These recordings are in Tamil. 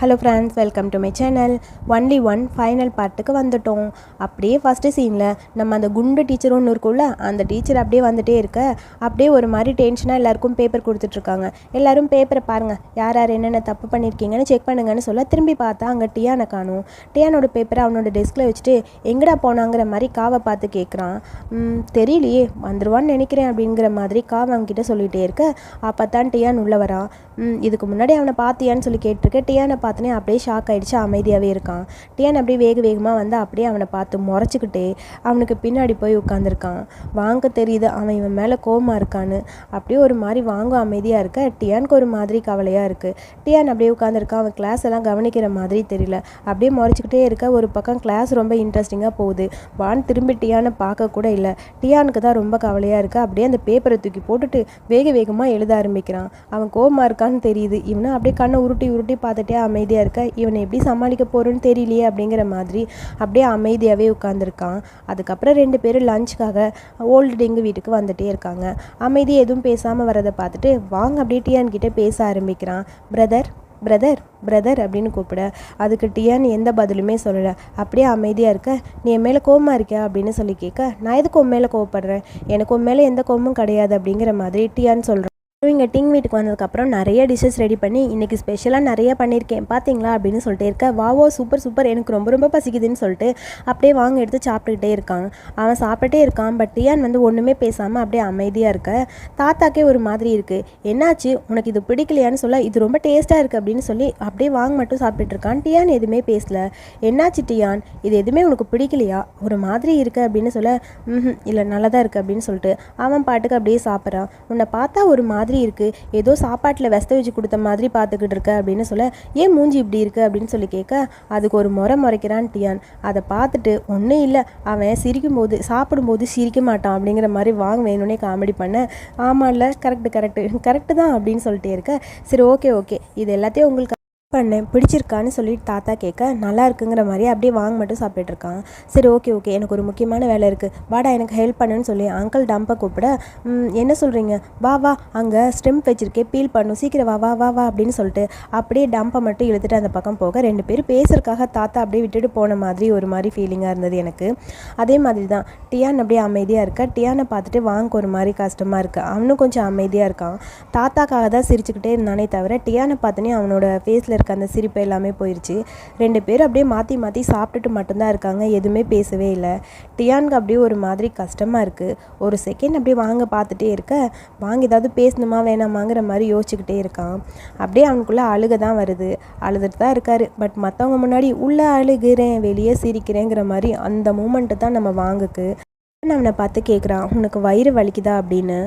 Hello friends welcome to my channel only one final பார்ட்டுக்கு வந்துட்டோம் அப்படியே ஃபஸ்ட்டு சீனில் நம்ம அந்த குண்டு டீச்சர் ஒன்று இருக்கும்ல அந்த டீச்சர் அப்படியே வந்துட்டே இருக்க அப்படியே ஒரு மாதிரி டென்ஷனாக எல்லாருக்கும் பேப்பர் கொடுத்துட்ருக்காங்க எல்லோரும் பேப்பரை பாருங்கள் யார் யார் என்னென்ன தப்பு பண்ணியிருக்கீங்கன்னு செக் பண்ணுங்கன்னு சொல்ல திரும்பி பார்த்தா அங்கே டியானை காணும் டியானோட பேப்பரை அவனோட டெஸ்கில் வச்சுட்டு எங்கடா போனாங்கிற மாதிரி காவை பார்த்து கேட்குறான் தெரியலையே வந்துடுவான்னு நினைக்கிறேன் அப்படிங்கிற மாதிரி காவை அவங்ககிட்ட சொல்லிகிட்டே இருக்க. அப்போ தான் டியான் உள்ளே வரான் இதுக்கு முன்னாடி அவனை பார்த்தியான்னு சொல்லி கேட்டிருக்க டியானை பார்த்தனே அப்படியே ஷாக் ஆகிடுச்சு அமைதியாகவே இருக்கான். டியான் அப்படியே வேக வேகமாக வந்து அப்படியே அவனை பார்த்து முறைச்சிக்கிட்டே அவனுக்கு பின்னாடி போய் உட்காந்துருக்கான் வாங்க தெரியுது. அவன் இவன் மேலே கோமா இருக்கான்னு. அப்படியே ஒரு மாதிரி வாங்க அமைதியாக இருக்க. டியானுக்கு ஒரு மாதிரி கவலையாக இருக்குது டியான் அப்படியே உட்காந்துருக்கான் அவன் கிளாஸ் எல்லாம் கவனிக்கிற மாதிரி தெரியல. அப்படியே முறைச்சிக்கிட்டே இருக்க. ஒரு பக்கம் கிளாஸ் ரொம்ப இன்ட்ரெஸ்டிங்காக போகுது. வான் திரும்பி டியானை பார்க்க கூட இல்லை. டியானுக்கு தான் ரொம்ப கவலையாக இருக்குது அப்படியே அந்த பேப்பரை தூக்கி போட்டுட்டு வேக வேகமாக எழுத ஆரம்பிக்கிறான். அவன் கோபமாக இருக்கான்னு தெரியுது. இவனை அப்படியே கண்ணை உருட்டி உருட்டி பார்த்துட்டே அமைதியாக இருக்க இவனை எப்படி சமாளிக்க போகிறோன்னு தெரியலையே அப்படிங்கிற மாதிரி அப்படியே அமைதியாகவே உட்காந்துருக்கான் அதுக்கப்புறம் ரெண்டு பேரும் லஞ்சுக்காக ஓல்டு டெங்கு வீட்டுக்கு வந்துகிட்டே இருக்காங்க. அமைதி எதுவும் பேசாமல் வரதை பார்த்துட்டு வாங்க அப்படியே டியான் கிட்டே பேச ஆரம்பிக்கிறான். பிரதர் பிரதர் பிரதர் அப்படின்னு கூப்பிட. அதுக்கு டியான் எந்த பதிலுமே சொல்லலை. அப்படியே அமைதியாக இருக்க. நீ என் மேலே கோபமாக இருக்கியா? அப்படின்னு சொல்லி கேட்க நான் எதுக்கு உன் மேலே கோவப்படுறேன்? எனக்கு உன் மேலே எந்த கோபமும் கிடையாது அப்படிங்கிற மாதிரி டியான் சொல்கிறேன் இங்கே டிங் வீட்டுக்கு வந்ததுக்கப்புறம் நிறைய டிஷ்ஷஸ் ரெடி பண்ணி இன்றைக்கி ஸ்பெஷலாக நிறைய பண்ணியிருக்கேன் பார்த்தீங்களா அப்படின்னு சொல்லிட்டு இருக்க வாவோ சூப்பர் சூப்பர் எனக்கு ரொம்ப ரொம்ப பசிக்குதுன்னு சொல்லிட்டு அப்படியே வாங்க எடுத்து சாப்பிட்டுக்கிட்டே இருக்கான். அவன் சாப்பிட்டுட்டே இருக்கான் பட் டியான் வந்து ஒன்றுமே பேசாமல் அப்படியே அமைதியாக இருக்க. தாத்தாக்கே ஒரு மாதிரி இருக்குது என்னாச்சு? உனக்கு இது பிடிக்கலையான்னு சொல்ல இது ரொம்ப டேஸ்ட்டாக இருக்குது அப்படின்னு சொல்லி அப்படியே வாங்க மட்டும் சாப்பிட்டுட்ருக்கான் டியான் எதுவுமே பேசல. என்னாச்சு டியான்? இது எதுவுமே உனக்கு பிடிக்கலையா? ஒரு மாதிரி இருக்குது அப்படின்னு சொல்ல ம் இல்லை நல்லா தான் இருக்குது அப்படின்னு சொல்லிட்டு அவன் பாட்டுக்கு அப்படியே சாப்பிட்றான். உன்னை பார்த்தா ஒரு மாதிரி இருக்குது ஏதோ சாப்பாட்டில் வெஸ்த வச்சு கொடுத்த மாதிரி பார்த்துக்கிட்டு இருக்க அப்படின்னு சொல்ல ஏன் மூஞ்சி இப்படி இருக்கு? அப்படின்னு சொல்லி கேட்க அதுக்கு ஒரு முறை முறைக்கிறான் டியான். அதை பார்த்துட்டு ஒன்றும் இல்லை. அவன் சிரிக்கும்போது சாப்பிடும்போது சிரிக்க மாட்டான். அப்படிங்கிற மாதிரி வாங்க வேணும்னே காமெடி பண்ண ஆமாம் இல்லை கரெக்டு கரெக்டு. கரெக்டு தான். அப்படின்னு சொல்லிட்டே இருக்க. சரி ஓகே ஓகே. இது எல்லாத்தையும் உங்களுக்கு பண்ணேன் பிடிச்சிருக்கான்னு சொல்லிட்டு தாத்தா கேட்க நல்லா இருக்குங்கிற மாதிரி அப்படியே வாங்க மட்டும் சாப்பிட்டுட்டு இருக்கான். சரி ஓகே ஓகே எனக்கு ஒரு முக்கியமான வேலை இருக்குது வாடா எனக்கு ஹெல்ப் பண்ணுன்னு சொல்லி அங்கிள் டம்பை கூப்பிட என்ன சொல்கிறீங்க வா வா. அங்கே ஸ்டெம்ப் வச்சிருக்கே பீல் பண்ணும். சீக்கிரம் வா வா வா வா அப்படின்னு சொல்லிட்டு அப்படியே டம்பை மட்டும் இழுத்துட்டு அந்த பக்கம் போக ரெண்டு பேரும் பேசுறதுக்காக தாத்தா அப்படியே விட்டுட்டு போன மாதிரி ஒரு மாதிரி ஃபீலிங்காக இருந்தது எனக்கு. அதே மாதிரி தான் டியான் அப்படியே அமைதியாக இருக்கா? டியானை பார்த்துட்டு வாங்க ஒரு மாதிரி கஷ்டமாக இருக்குது அவனும் கொஞ்சம் அமைதியாக இருக்கான். தாத்தாக்காக தான் சிரிச்சுக்கிட்டே இருந்தானே தவிர டியானை பார்த்தோன்னே அவனோட ஃபேஸில் இருக்க அந்த சிரிப்பு எல்லாமே போயிடுச்சு ரெண்டு பேரும் அப்படியே மாற்றி மாற்றி சாப்பிட்டுட்டு மட்டும்தான் இருக்காங்க. எதுவுமே பேசவே இல்லை. டியானுக்கு அப்படியே ஒரு மாதிரி கஷ்டமாக இருக்குது ஒரு செகண்ட் அப்படியே வாங்க பார்த்துட்டே இருக்க. வாங்க ஏதாவது பேசணுமா வேணாமாங்கிற மாதிரி யோசிச்சுக்கிட்டே இருக்கான். அப்படியே அவனுக்குள்ளே அழுக தான் வருது. அழுதுட்டு தான் இருக்காரு. பட் மற்றவங்க முன்னாடி உள்ளே அழுகிறேன் வெளியே சிரிக்கிறேங்கிற மாதிரி அந்த மூமெண்ட்டு தான் நம்ம வாங்குக்கு. நான் அவனை பார்த்து கேட்குறான் உனக்கு வயிறு வலிக்குதா? அப்படின்னு.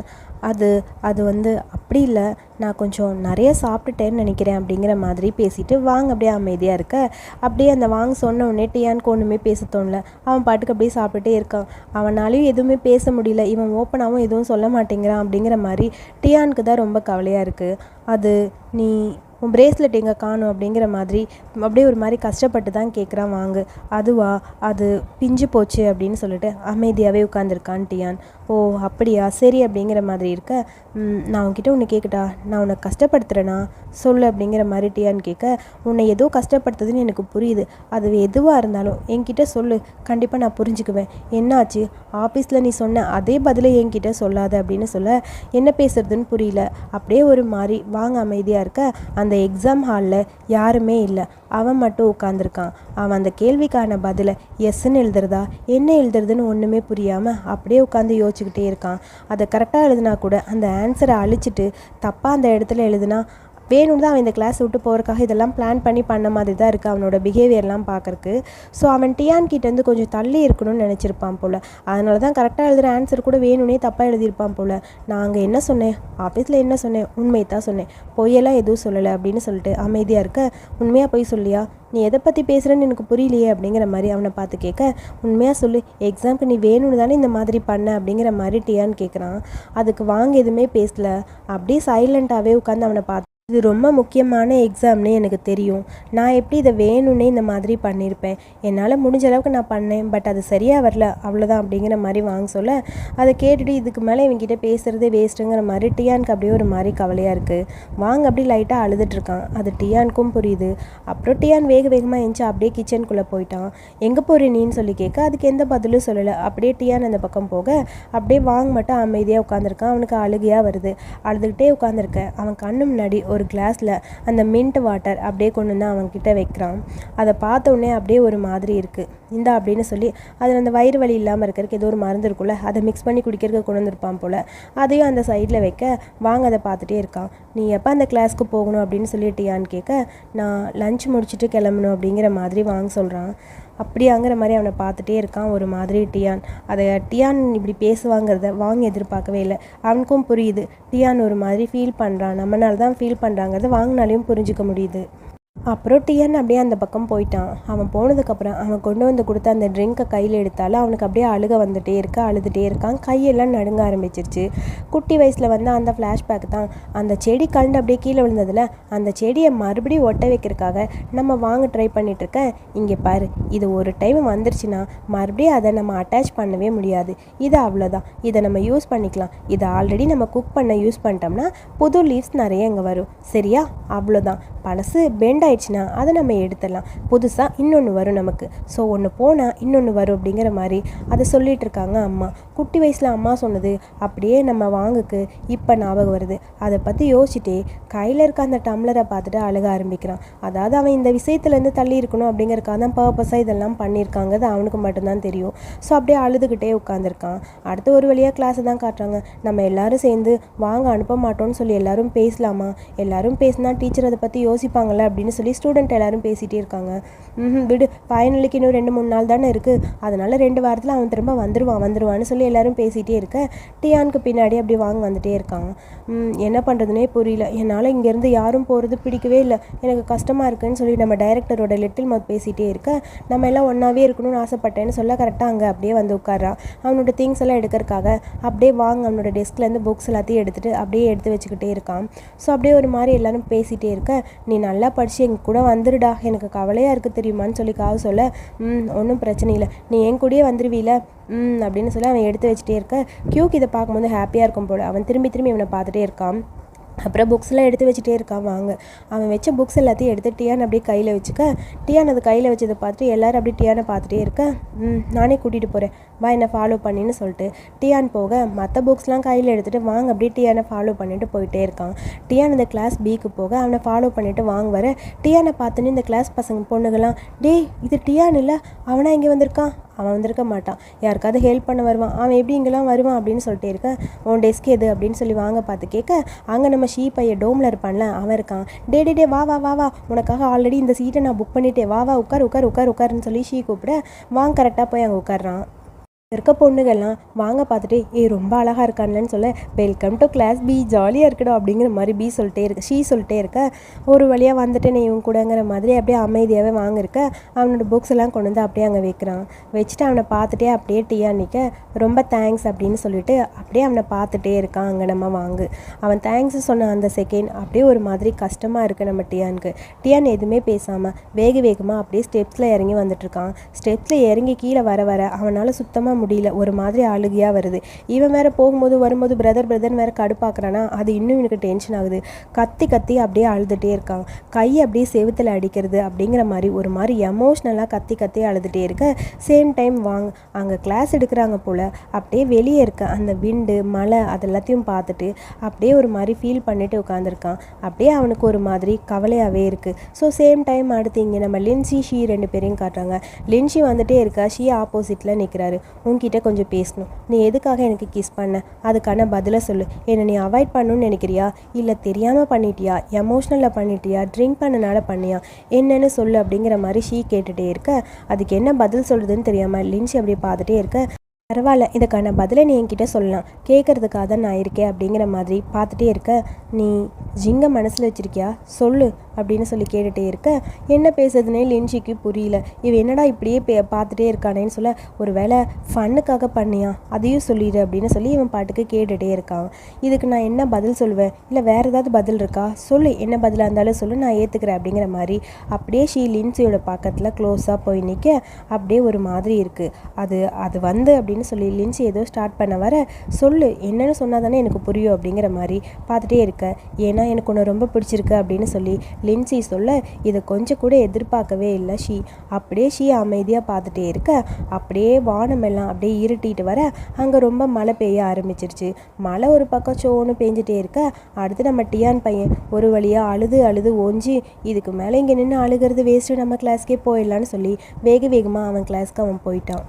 அது அது வந்து அப்படி இல்லை. நான் கொஞ்சம் நிறைய சாப்பிட்டுட்டேன்னு நினைக்கிறேன் அப்படிங்கிற மாதிரி பேசிட்டு வாங்க அப்படியே அமைதியாக இருக்க. அப்படியே அந்த வாங்க சொன்ன உடனே டியானுக்கு ஒன்றுமே பேச தோணல. அவன் பாட்டுக்கு அப்படியே சாப்பிட்டுட்டே இருக்கான். அவனாலையும் எதுவுமே பேச முடியல. இவன் ஓப்பனாகவும் எதுவும் சொல்ல மாட்டேங்கிறான் அப்படிங்கிற மாதிரி டியானுக்கு தான் ரொம்ப கவலையாக இருக்குது அது நீ உன் பிரேஸ்லெட் எங்கே காணும் அப்படிங்கிற மாதிரி அப்படியே ஒரு மாதிரி கஷ்டப்பட்டு தான் கேட்குறான் வாங்கு. அதுவா? அது பிஞ்சு போச்சு அப்படின்னு சொல்லிட்டு அமைதியாகவே உட்காந்துருக்கான் டியான். ஓ அப்படியா? சரி அப்படிங்கிற மாதிரி இருக்க நான் உன்கிட்ட ஒன்று கேட்கட்டா நான் உன்னை கஷ்டப்படுத்துகிறேனா சொல்லு அப்படிங்கிற மாதிரி டியான் கேட்க உன்னை ஏதோ கஷ்டப்படுத்துதுன்னு எனக்கு புரியுது. அது எதுவாக இருந்தாலும் என்கிட்ட சொல்லு. கண்டிப்பாக நான் புரிஞ்சுக்குவேன். என்னாச்சு? ஆஃபீஸில் நீ சொன்ன அதே பதிலை என்கிட்ட சொல்லாத அப்படின்னு சொல்ல என்ன பேசுறதுன்னு புரியல. அப்படியே ஒரு மாதிரி வாங்க அமைதியாக இருக்க. அந்த அந்த எக்ஸாம் ஹாலில் யாருமே இல்லை. அவன் மட்டும் உட்காந்துருக்கான் அவன் அந்த கேள்விக்கான பதிலை எஸ்ன்னு எழுதுறதா என்ன எழுதுறதுன்னு ஒன்றுமே புரியாமல் அப்படியே உட்காந்து யோசிச்சுக்கிட்டே இருக்கான். அதை கரெக்டாக எழுதுனா கூட அந்த ஆன்சரை அழிச்சிட்டு தப்பாக அந்த இடத்துல எழுதுனா வேணும்னு தான் அவன் இந்த கிளாஸ் விட்டு போகிறக்காக இதெல்லாம் பிளான் பண்ணி பண்ண மாதிரி தான் இருக்குது அவனோட பிஹேவியர்லாம் பார்க்கறக்கு ஸோ அவன் டியான் கிட்டேருந்து கொஞ்சம் தள்ளி இருக்கணும்னு நினச்சிருப்பான் போல். அதனால தான் கரெக்டாக எழுதுகிற ஆன்சர் கூட வேணும்னே தப்பாக எழுதியிருப்பான் போல். நாங்கள் என்ன சொன்னேன்? ஆஃபீஸில் என்ன சொன்னேன்? உண்மையை தான் சொன்னேன். பொய்யெல்லாம் எதுவும் சொல்லலை அப்படின்னு சொல்லிட்டு அமைதியாக இருக்க உண்மையாக பொய் சொல்லியா? நீ எதை பற்றி பேசுகிறேன்னு எனக்கு புரியலையே அப்படிங்கிற மாதிரி அவனை பார்த்து கேட்க உண்மையாக சொல்லு. எக்ஸாம்க்கு நீ வேணும்னு தானே இந்த மாதிரி பண்ண அப்படிங்கிற மாதிரி டியான்னு கேட்குறான் அதுக்கு வாங்க எதுவுமே பேசல. அப்படியே சைலண்ட்டாகவே உட்காந்து அவனை பார்த்து இது ரொம்ப முக்கியமான எக்ஸாம்னு எனக்கு தெரியும். நான் எப்படி இதை வேணும்னே இந்த மாதிரி பண்ணியிருப்பேன். என்னால் முடிஞ்ச அளவுக்கு நான் பண்ணேன். பட் அது சரியாக வரல. அவ்வளோதான் அப்படிங்கிற மாதிரி வாங்க சொல்ல அதை கேட்டுட்டு இதுக்கு மேலே இவங்ககிட்ட பேசுகிறதே வேஸ்ட்டுங்கிற மாதிரி டியானுக்கு அப்படியே ஒரு மாதிரி கவலையாக இருக்குது வாங்க அப்படியே லைட்டாக அழுதுட்ருக்கான் அது டியானுக்கும் புரியுது. அப்புறம் டியான் வேக வேகமாக எழுந்துச்சு அப்படியே கிச்சனுக்குள்ளே போயிட்டான். எங்கே போகிற நீன்னு சொல்லி கேட்க அதுக்கு எந்த பதிலும் சொல்லலை. அப்படியே டியான் அந்த பக்கம் போக அப்படியே வாங்க மட்டும் அமைதியாக உட்காந்துருக்கான் அவனுக்கு அழுகையாக வருது. அழுதுகிட்டே உட்காந்துருக்க அவன் கண்ணு முன்னாடி ஒரு கிளாஸில் அந்த மின்ட் வாட்டர் அப்படியே கொண்டு வந்து அவன்கிட்ட வைக்கிறான். அதை பார்த்த உடனே அப்படியே ஒரு மாதிரி இருக்குது இந்தா அப்படின்னு சொல்லி அதில் அந்த வயிறு வலி இல்லாமல் இருக்கிறதுக்கு ஏதோ ஒரு மருந்து இருக்குல்ல அதை மிக்ஸ் பண்ணி குடிக்கிறதுக்கு கொண்டு வந்திருப்பான் போல். அதையும் அந்த சைடில் வைக்க வாங்க அதை பார்த்துட்டே இருக்கான். நீ எப்போ அந்த கிளாஸ்க்கு போகணும் அப்படின்னு சொல்லிட்டியான்னு கேட்க நான் லஞ்ச் முடிச்சுட்டு கிளம்பணும் அப்படிங்கிற மாதிரி வாங்க சொல்கிறான் அப்படியாங்கிற மாதிரி அவனை பார்த்துட்டே இருக்கான் ஒரு மாதிரி டியான். அதை டியான் இப்படி பேசுவாங்கிறத வாங்க எதிர்பார்க்கவே இல்லை. அவனுக்கும் புரியுது. டியான் ஒரு மாதிரி ஃபீல் பண்ணுறான் நம்மனால தான் ஃபீல் பண்ணுறாங்கிறத வாங்கினாலையும் புரிஞ்சுக்க முடியுது. அப்புறம் டிஎன் அப்படியே அந்த பக்கம் போயிட்டான். அவன் போனதுக்கப்புறம் அவன் கொண்டு வந்து கொடுத்த அந்த ட்ரிங்க்கை கையில் எடுத்தாலும் அவனுக்கு அப்படியே அழுக வந்துட்டே இருக்கு அழுதுகிட்டே இருக்கான். கையெல்லாம் நடுங்க ஆரம்பிச்சிருச்சு. குட்டி வயசில் வந்து அந்த ஃப்ளாஷ்பேக் தான். அந்த செடி கண்டு அப்படியே கீழே விழுந்ததில் அந்த செடியை மறுபடியும் ஒட்ட வைக்கிறதுக்காக நம்ம வாங்க ட்ரை பண்ணிகிட்ருக்க இங்கே பாரு இது ஒரு டைம் வந்துருச்சுன்னா மறுபடியும் அதை நம்ம அட்டாச் பண்ணவே முடியாது. இது அவ்வளோதான் இதை நம்ம யூஸ் பண்ணிக்கலாம். இதை ஆல்ரெடி நம்ம குக் பண்ண யூஸ் பண்ணிட்டோம்னா புது லீவ்ஸ் நிறைய இங்கே வரும். சரியா? அவ்வளோதான் பழசு பெண்ட் ஆயிடுச்சுன்னா அதை நம்ம எடுத்துடலாம். புதுசாக இன்னொன்று வரும் நமக்கு. ஸோ ஒன்று போனால் இன்னொன்று வரும் அப்படிங்கிற மாதிரி அதை சொல்லிட்டு இருக்காங்க அம்மா. குட்டி வயசில் அம்மா சொன்னது அப்படியே நம்ம வாங்குக்கு இப்போ ஞாபகம் வருது. அதை பற்றி யோசிச்சுட்டே கையில் இருக்க அந்த டம்ளரை பார்த்துட்டு அழுக ஆரம்பிக்கிறான். அதாவது அவன் இந்த விஷயத்துலேருந்து தள்ளி இருக்கணும் அப்படிங்கிறக்காக தான் பர்பஸாக இதெல்லாம் பண்ணியிருக்காங்கிறது அவனுக்கு மட்டும்தான் தெரியும். ஸோ அப்படியே அழுதுகிட்டே உட்காந்துருக்கான் அடுத்து ஒரு வழியாக கிளாஸை தான் காட்டுறாங்க. நம்ம எல்லாரும் சேர்ந்து வாங்க அனுப்ப மாட்டோம்னு சொல்லி எல்லாரும் பேசலாமா? எல்லாரும் பேசினா டீச்சர் அதை பற்றி யோசிப்பாங்களே அப்படின்னு சொல்லி ஸ்டூடெண்ட் எல்லாரும் பேசிகிட்டே இருக்காங்க. ம் விடு. ஃபைனலுக்கு இன்னும் ரெண்டு மூணு நாள் தானே இருக்குது அதனால் ரெண்டு வாரத்தில் அவன் திரும்ப வந்துடுவான் வந்துடுவான்னு சொல்லி எல்லாரும் பேசிகிட்டே இருக்க. டியானுக்கு பின்னாடி அப்படி வாங்க வந்துட்டே இருக்கான். என்ன பண்ணுறதுனே புரியல. என்னால் இங்கேருந்து யாரும் போகிறது பிடிக்கவே இல்லை. எனக்கு கஷ்டமாக இருக்குன்னு சொல்லி நம்ம டைரக்டரோட லிட்டில் மவுத் பேசிகிட்டே இருக்க. நம்ம எல்லாம் ஒன்றாவே இருக்கணும்னு ஆசைப்பட்டேன்னு சொல்ல கரெக்டாக அங்கே அப்படியே வந்து உட்காரான் அவனோட திங்ஸ் எல்லாம் எடுக்கிறதுக்காக அப்படியே வாங்க அவனோட டெஸ்க்லேருந்து புக்ஸ் எல்லாத்தையும் எடுத்துகிட்டு அப்படியே எடுத்து வச்சுக்கிட்டே இருக்கான். ஸோ அப்படியே ஒரு மாதிரி எல்லாரும் பேசிகிட்டே இருக்க. நீ நல்லா படித்து எங்கள் கூட வந்துடுடா எனக்கு கவலையாக இருக்குது தெரியுமான்னு சொல்லி காவு சொல்ல ம் ஒன்றும் பிரச்சனை இல்லை. நீ என் கூடயே வந்துடுவீல ம் அப்படின்னு சொல்லி அவன் எடுத்து வச்சுட்டே இருக்க. கியூக்கு இதை பார்க்கும்போது ஹாப்பியாக இருக்கும் போல. அவன் திரும்பி திரும்பி இவனை பார்த்துட்டே இருக்கான். அப்புறம் புக்ஸ்லாம் எடுத்து வச்சுட்டே இருக்கான். வாங்க. அவன் வச்ச புக்ஸ் எல்லாத்தையும் எடுத்து டியான் அப்படியே கையில் வச்சுக்க. டியான் அது கையில் வச்சதை பார்த்துட்டு எல்லாரும் அப்படியே டியானை பார்த்துட்டே இருக்க. ம் நானே கூட்டிகிட்டு போகிறேன் வா என்னை ஃபாலோ பண்ணின்னு சொல்லிட்டு டியான் போக மற்ற புக்ஸ்லாம் கையில் எடுத்துகிட்டு வாங்க அப்படியே டியானை ஃபாலோ பண்ணிட்டு போயிட்டே இருக்கான். டியான் இந்த கிளாஸ் பிக்கு போக அவனை ஃபாலோ பண்ணிட்டு வாங்க வர டியானை பார்த்துன்னு இந்த கிளாஸ் பசங்க பொண்ணுங்களாம் டேய் இது டியான் இல்லை அவனா இங்கே வந்திருக்கான்? அவன் வந்திருக்க மாட்டான். யாருக்காவது ஹெல்ப் பண்ண வருவான். அவன் எப்படி இங்கெல்லாம் வருவான்? அப்படின்னு சொல்லிட்டு இருக்க. உன் டெஸ்க் எது? அப்படின்னு சொல்லி வாங்க பார்த்து கேட்க அங்கே நம்ம ஷீ பையன் டோமில் இருப்பான்ல அவன் இருக்கான். டே டே டே வா வா வா வா. உனக்காக ஆல்ரெடி இந்த சீட்டை நான் புக் பண்ணிட்டேன். வா வா உட்கார் உட்கார் உட்கார் உட்காருன்னு சொல்லி ஷீ கூப்பிட வாங்க கரெக்டாக போய் அங்கே உட்கார்றான். இருக்க பொண்ணுகள்லாம் வாங்க பார்த்துட்டு ஏ ரொம்ப அழகாக இருக்கான்லன்னு சொல்ல வெல்கம் டு கிளாஸ் பி ஜாலியாக இருக்கடா அப்படிங்கிற மாதிரி பி சொல்லிட்டே இருக்க ஷீ சொல்லிட்டே இருக்க. ஒரு வழியாக வந்துட்டு நீ இவன் கூடங்கிற மாதிரி அப்படியே அமைதியாகவே வாங்கிருக்க. அவனோட புக்ஸ் எல்லாம் கொண்டு வந்து அப்படியே அங்கே வைக்கிறான். வச்சுட்டு அவனை பார்த்துட்டே அப்படியே டீயா நிற்க ரொம்ப தேங்க்ஸ் அப்படின்னு சொல்லிட்டு அப்படியே அவனை பார்த்துட்டே இருக்கான். அங்கே நம்ம வாங்கு. அவன் தேங்க்ஸ் சொன்ன அந்த செகண்ட் அப்படியே ஒரு மாதிரி கஷ்டமாக இருக்குது நம்ம டியானுக்கு டியான் எதுவுமே பேசாமல் வேக வேகமாக அப்படியே ஸ்டெப்ஸில் இறங்கி வந்துட்டுருக்கான் ஸ்டெப்ஸில் இறங்கி கீழே வர வர அவனால் சுத்தமாக முடியல. ஒரு மாதிரி அழுகையாக வருது. இவன் வேற போகும்போது வரும்போது பிரதர் பிரதர் வேற கடுப்பாக்குறானா? அது இன்னும் எனக்கு டென்ஷன் ஆகுது. கத்தி கத்தி அப்படியே அழுதுகிட்டே இருக்கான். கை அப்படியே செவுத்தில் அடிக்கிறது அப்படிங்கிற மாதிரி ஒரு மாதிரி எமோஷ்னலாக கத்தி கத்தி அழுதுகிட்டே இருக்க. சேம் டைம் வாங்க அங்கே கிளாஸ் எடுக்கிறாங்க போல் அப்படியே வெளியே இருக்க. அந்த விண்டு மழை அது எல்லாத்தையும் பார்த்துட்டு அப்படியே ஒரு மாதிரி ஃபீல் பண்ணிட்டு உட்காந்துருக்கான் அப்படியே அவனுக்கு ஒரு மாதிரி கவலையாகவே இருக்குது ஸோ சேம் டைம் அடுத்து இங்கே நம்ம லின்சி ஷீ ரெண்டு பேரையும் காட்டுறாங்க. லின்சி வந்துட்டே இருக்கா. ஷீ ஆப்போசிட்டில் நிற்கிறாரு உன்கிட்ட கொஞ்சம் பேசணும். நீ எதுக்காக எனக்கு கிஸ் பண்ண? அதுக்கான பதிலை சொல்லு. என்னை நீ அவாய்ட் பண்ணணும்னு நினைக்கிறியா? இல்லை தெரியாமல் பண்ணிட்டியா? எமோஷ்னலில் பண்ணிட்டியா? ட்ரிங்க் பண்ணனால பண்ணியா? என்னன்னு சொல்லு அப்படிங்கிற மாதிரி ஷீ கேட்டுகிட்டே இருக்க. அதுக்கு என்ன பதில் சொல்கிறதுன்னு தெரியாமல் லின்சி அப்படி பார்த்துட்டே இருக்க. பரவாயில்ல இதுக்கான பதிலை நீ என்கிட்ட சொல்லலாம். கேட்குறதுக்காக தான் நான் இருக்கேன் அப்படிங்கிற மாதிரி பார்த்துட்டே இருக்க. நீ ஜிங்க மனசில் வச்சிருக்கியா? சொல்லு. அப்படின்னு சொல்லி கேட்டுகிட்டே இருக்க என்ன பேசுறதுனே லின்ஷிக்கு புரியல. இவ என்னடா இப்படியே பே பார்த்துட்டே இருக்கானேன்னு சொல்ல ஒரு வேளை ஃபன்னுக்காக பண்ணியா? அதையும் சொல்லிடு அப்படின்னு சொல்லி இவன் பாட்டுக்கு கேட்டுகிட்டே இருக்கான். இதுக்கு நான் என்ன பதில் சொல்லுவேன்? இல்லை வேறு ஏதாவது பதில் இருக்கா? சொல்லு. என்ன பதிலாக இருந்தாலும் சொல்லு. நான் ஏற்றுக்கிறேன் அப்படிங்கிற மாதிரி அப்படியே ஷீ லின்சியோட பக்கத்தில் க்ளோஸாக போய் நிற்க அப்படியே ஒரு மாதிரி இருக்குது அது அது வந்து அப்படின்னு சொல்லி லின்சி ஏதோ ஸ்டார்ட் பண்ண வர சொல்லு. என்னன்னு சொன்னால் தானே எனக்கு புரியும் அப்படிங்கிற மாதிரி பார்த்துட்டே இருக்க. ஏன்னா எனக்கு ஒன்று ரொம்ப பிடிச்சிருக்கு அப்படின்னு சொல்லி லின்சி சொல்ல இதை கொஞ்சம் கூட எதிர்பார்க்கவே இல்லை ஷீ. அப்படியே ஷீ அமைதியாக பார்த்துட்டே இருக்க. அப்படியே வானமெல்லாம் அப்படியே இருட்டிட்டு வர அங்கே ரொம்ப மழை பெய்ய ஆரம்பிச்சிருச்சு. மழை ஒரு பக்கம் சோன்னு பெஞ்சிட்டே இருக்க அடுத்து நம்ம டியான் பையன் ஒரு வழியாக அழுது அழுது ஓஞ்சி இதுக்கு மேலே இங்கே நின்று அழுகிறது வேஸ்ட்டு நம்ம கிளாஸ்க்கே போயிடலான்னு சொல்லி வேக வேகமாக அவன் கிளாஸ்க்கு அவன் போயிட்டான்.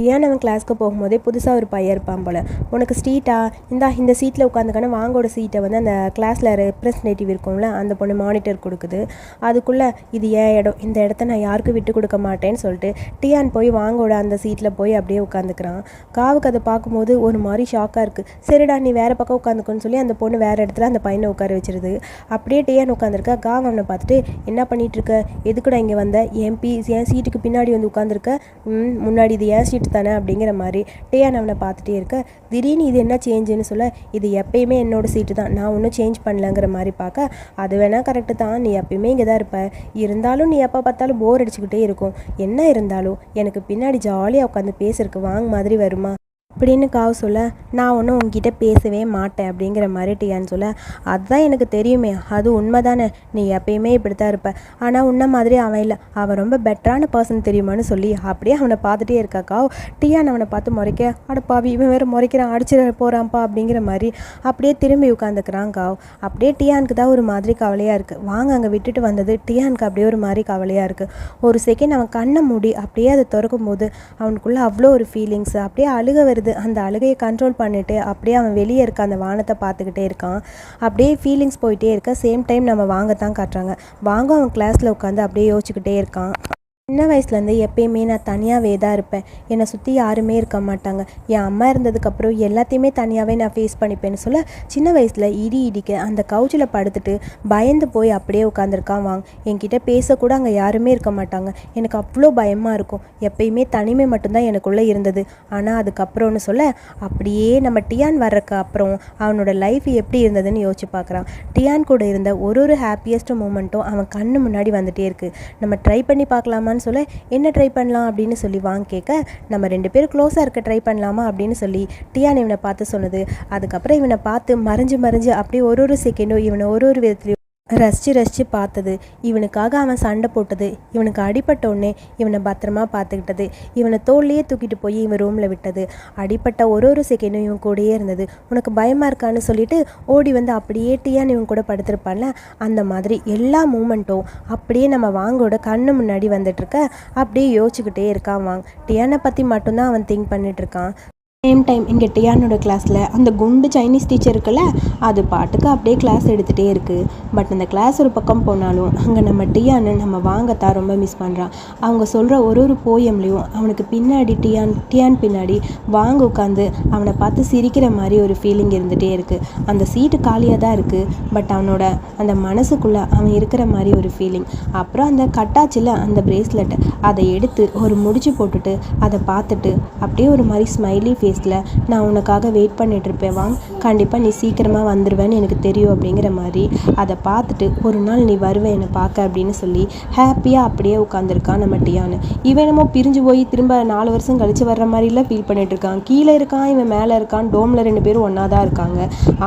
டியான் அவன் கிளாஸ்க்கு போகும்போதே புதுசாக ஒரு பையன் இருப்பான் போல். உனக்கு ஸ்ட்ரீட்டா இந்தா இந்த சீட்டில் உட்காந்துக்கான வாங்கோட சீட்டை வந்து அந்த கிளாஸில் ரெப்ரஸன்டேட்டிவ் இருக்கும்ல அந்த பொண்ணு மானிட்டர் கொடுக்குது. அதுக்குள்ளே இது ஏன் இடம்? இந்த இடத்த நான் யாருக்கும் விட்டு கொடுக்க மாட்டேன்னு சொல்லிட்டு டியான் போய் வாங்கோட அந்த சீட்டில் போய் அப்படியே உட்காந்துக்கிறான். காவுக்கு அதை பார்க்கும்போது ஒரு மாதிரி ஷாக்காக இருக்குது சரிடா நீ வேறு பக்கம் உட்காந்துக்கோன்னு சொல்லி அந்த பொண்ணு வேறு இடத்துல அந்த பையனை உட்கார வச்சிருது. அப்படியே டியான் உட்காந்துருக்கா. காவ் அவனை பார்த்துட்டு என்ன பண்ணிகிட்ருக்க எதுக்குடா இங்கே வந்த? என் பி என் சீட்டுக்கு பின்னாடி வந்து உட்காந்துருக்க? ம் முன்னாடி இது ஏன் தானே அப்படிங்கிற மாதிரி டியான் அவனை பார்த்துட்டே இருக்க திடீர்னு இது என்ன சேஞ்சுன்னு சொல்ல இது எப்பயுமே என்னோட சீட்டு தான். நான் ஒன்றும் சேஞ்ச் பண்ணலங்கிற மாதிரி பார்க்க அது வேணால் கரெக்டு தான். நீ எப்பயுமே இங்கே தான் இருப்ப. இருந்தாலும் நீ எப்போ பார்த்தாலும் போர் அடிச்சுக்கிட்டே இருக்கும். என்ன இருந்தாலும் எனக்கு பின்னாடி ஜாலியாக உட்காந்து பேசுறதுக்கு வாங்க மாதிரி வருமா? அப்படின்னு காவு சொல்ல நான் ஒன்றும் உங்ககிட்ட பேசவே மாட்டேன் அப்படிங்கிற மாதிரி டியான்னு சொல்ல அதுதான் எனக்கு தெரியுமே அது உண்மை தானே நீ எப்பயுமே இப்படி தான் இருப்ப. ஆனால் உன்ன மாதிரி அவன் இல்லை. அவன் ரொம்ப பெட்டரான பர்சன் தெரியுமான்னு சொல்லி அப்படியே அவனை பார்த்துட்டே இருக்கா காவ். டியான் அவனை பார்த்து முறைக்க அட பாவி இவன் வேறு முறைக்கிறான் அடிச்சிட போகிறான்ப்பா அப்படிங்கிற மாதிரி அப்படியே திரும்பி உட்காந்துக்கிறான் காவ். அப்படியே டியானுக்கு தான் ஒரு மாதிரி கவலையாக இருக்குது வாங்க அங்கே விட்டுட்டு வந்தது டியானுக்கு அப்படியே ஒரு மாதிரி கவலையாக இருக்குது ஒரு செகண்ட் அவன் கண்ணை மூடி அப்படியே அதை திறக்கும் போது அவனுக்குள்ளே அவ்வளோ ஒரு ஃபீலிங்ஸ் அப்படியே அழுக வருது. அந்த அழுகையை கண்ட்ரோல் பண்ணிவிட்டு அப்படியே அவன் வெளியே இருக்க அந்த வானத்தை பார்த்துக்கிட்டே இருக்கான். அப்படியே ஃபீலிங்ஸ் போயிட்டே இருக்க. சேம் டைம் நம்ம வாங்க தான் காட்டுறாங்க. வாங்க அவன் கிளாஸில் உட்காந்து அப்படியே யோசிச்சுக்கிட்டே இருக்கான். சின்ன வயசுலேருந்து எப்பயுமே நான் தனியாகவே தான் இருப்பேன். என்னை சுற்றி யாருமே இருக்க மாட்டாங்க. என் அம்மா இருந்ததுக்கப்புறம் எல்லாத்தையுமே தனியாகவே நான் ஃபேஸ் பண்ணிப்பேன்னு சொல்ல சின்ன வயசில் இடி இடிக்க அந்த கவுச்சில் படுத்துட்டு பயந்து போய் அப்படியே உட்காந்துருக்கான் வாங்க. என்கிட்ட பேசக்கூட அங்கே யாருமே இருக்க மாட்டாங்க. எனக்கு அவ்வளோ பயமாக இருக்கும். எப்பயுமே தனிமை மட்டும்தான் எனக்குள்ளே இருந்தது. ஆனால் அதுக்கப்புறம்னு சொல்ல அப்படியே நம்ம டியான் வர்றதுக்கு அப்புறம் அவனோட லைஃப் எப்படி இருந்ததுன்னு யோசிச்சு பார்க்குறான் டியான் கூட இருந்த ஒரு ஒரு ஹாப்பியஸ்ட் மூமெண்ட்டும் அவன் கண்ணு முன்னாடி வந்துட்டே இருக்குது நம்ம ட்ரை பண்ணி பார்க்கலாமான்னு சொல்ல என்ன ட்ரை பண்ணலாம்? அப்படின்னு சொல்லி வாங்க கேட்க நம்ம ரெண்டு பேரும் க்ளோஸாக இருக்க ட்ரை பண்ணலாமா? அப்படின்னு சொல்லி டியான் இவனை பார்த்து சொன்னது. அதுக்கப்புறம் இவனை பார்த்து மறைஞ்சு மறைஞ்சு அப்படியே ஒரு ஒரு செகண்டும் இவனை ஒரு ஒரு விதத்துலையும் ரசித்து ரசித்து பார்த்தது. இவனுக்காக அவன் சண்டை போட்டது. இவனுக்கு அடிப்பட்ட உடனே இவனை பத்திரமா பார்த்துக்கிட்டது. இவனை தோல்லையே தூக்கிட்டு போய் இவன் ரூமில் விட்டது. அடிப்பட்ட ஒரு ஒரு செகண்டும் இவன் கூடயே இருந்தது. உனக்கு பயமாக இருக்கான்னு சொல்லிட்டு ஓடி வந்து அப்படியே டீயான்னு இவன் கூட படுத்திருப்பான்ல? அந்த மாதிரி எல்லா மூமெண்ட்டும் அப்படியே நம்ம வாங்கோட கண்ணு முன்னாடி வந்துட்டு இருக்க? அப்படியே யோசிச்சுக்கிட்டே இருக்கான் வாங். டியானை பற்றி மட்டும்தான் அவன் திங்க் பண்ணிட்டு இருக்கான். சேம் டைம் இங்கே டியானோட கிளாஸில் அந்த குண்டு சைனீஸ் டீச்சர் இருக்குல்ல அது பாட்டுக்கு அப்படியே கிளாஸ் எடுத்துகிட்டே இருக்குது பட் அந்த கிளாஸ் ஒரு பக்கம் போனாலும் அங்கே நம்ம டியான்னு நம்ம வாங்கத்தான் ரொம்ப மிஸ் பண்ணுறான் அவங்க சொல்கிற ஒரு ஒரு போயம்லேயும் அவனுக்கு பின்னாடி டியான் டியான் பின்னாடி வாங்க உட்காந்து அவனை பார்த்து சிரிக்கிற மாதிரி ஒரு ஃபீலிங் இருந்துகிட்டே இருக்குது அந்த சீட்டு காலியாக தான் இருக்குது பட் அவனோட அந்த மனசுக்குள்ளே அவன் இருக்கிற மாதிரி ஒரு ஃபீலிங் அப்புறம் அந்த கட்டாச்சில் அந்த பிரேஸ்லெட் அதை எடுத்து ஒரு முடிச்சு போட்டுட்டு அதை பார்த்துட்டு அப்படியே ஒரு மாதிரி ஸ்மைலி ஃபேஸில் நான் உனக்காக வெயிட் பண்ணிகிட்ருப்பேன் இருப்பேன் வாங். கண்டிப்பாக நீ சீக்கிரமாக வந்துடுவேன்னு எனக்கு தெரியும் அப்படிங்கிற மாதிரி. அதை பார்த்துட்டு ஒரு நாள் நீ வருவேன் என்னை பார்க்க அப்படின்னு சொல்லி ஹாப்பியாக அப்படியே உட்காந்துருக்கான் நம்ம டியான்னு இவன் என்னமோ பிரிஞ்சு போய் திரும்ப நாலு வருஷம் கழித்து வர்ற மாதிரிலாம் ஃபீல் பண்ணிகிட்ருக்கான் கீழே இருக்கான் இவன் மேலே இருக்கான் டோமில் ரெண்டு பேரும் ஒன்றா தான் இருக்காங்க.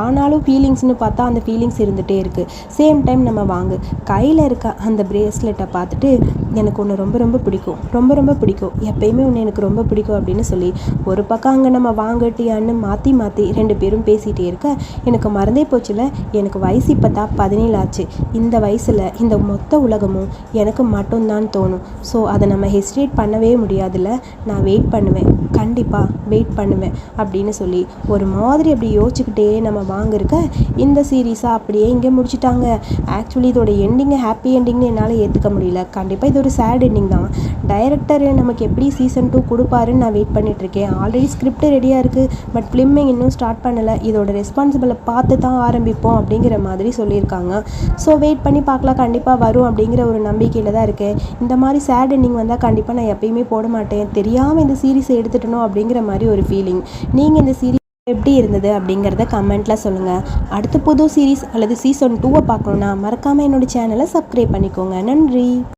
ஆனாலும் ஃபீலிங்ஸ்னு பார்த்தா அந்த ஃபீலிங்ஸ் இருந்துகிட்டே இருக்குது சேம் டைம் நம்ம வாங்கு கையில் இருக்க அந்த பிரேஸ்லெட்டை பார்த்துட்டு எனக்கு ஒன்று ரொம்ப ரொம்ப பிடிக்கும் ரொம்ப ரொம்ப பிடிக்கும். எப்பயுமே ஒன்று எனக்கு ரொம்ப பிடிக்கும் அப்படின்னு சொல்லி ஒரு பக்கம் அங்கே நம்ம வாங்கட்டியான்னு மாற்றி மாற்றி ரெண்டு பேரும் பேசிகிட்டே இருக்க எனக்கு மறந்தே போச்சுல. எனக்கு வயசு இப்போ தான் பதினேழு ஆச்சு. இந்த வயசில் இந்த மொத்த உலகமும் எனக்கு மட்டும்தான் தோணும். ஸோ அதை நம்ம ஹெசிடேட் பண்ணவே முடியாதுல்ல நான் வெயிட் பண்ணுவேன். கண்டிப்பாக வெயிட் பண்ணுவேன் அப்படின்னு சொல்லி ஒரு மாதிரி அப்படி யோசிச்சுக்கிட்டே நம்ம வாங்கிருக்க இந்த சீரீஸாக அப்படியே இங்கே முடிச்சிட்டாங்க. ஆக்சுவலி இதோட எண்டிங்கை ஹாப்பி எண்டிங்னு என்னால் ஏற்றுக்க முடியல. கண்டிப்பாக இது ஒரு ஒரு சேட் எண்டிங் தான். டைரக்டர் நமக்கு எப்படி சீசன் டூ கொடுப்பாருன்னு நான் வெயிட் பண்ணிகிட்ருக்கேன் ஆல்ரெடி ஸ்கிரிப்ட் ரெடியாக இருக்குது பட் ஃபிலிமிங் இன்னும் ஸ்டார்ட் பண்ணலை. இதோட ரெஸ்பான்சிபிளை பார்த்து தான் ஆரம்பிப்போம் அப்படிங்கிற மாதிரி சொல்லியிருக்காங்க. ஸோ வெயிட் பண்ணி பார்க்கலாம். கண்டிப்பாக வரும் அப்படிங்கிற ஒரு நம்பிக்கையில் தான் இருக்கேன். இந்த மாதிரி சேட் எண்டிங் வந்தால் கண்டிப்பாக நான் எப்பயுமே போட மாட்டேன். தெரியாமல் இந்த சீரிஸை எடுத்துட்டணும் அப்படிங்கிற மாதிரி ஒரு ஃபீலிங் நீங்கள் இந்த சீரீஸ் எப்படி இருந்தது அப்படிங்கிறத கமெண்ட்டில் சொல்லுங்கள் அடுத்த புது சீரிஸ் அல்லது சீசன் டூவை பார்க்கணுன்னா மறக்காமல் என்னோட சேனலை சப்ஸ்கிரைப் பண்ணிக்கோங்க. நன்றி.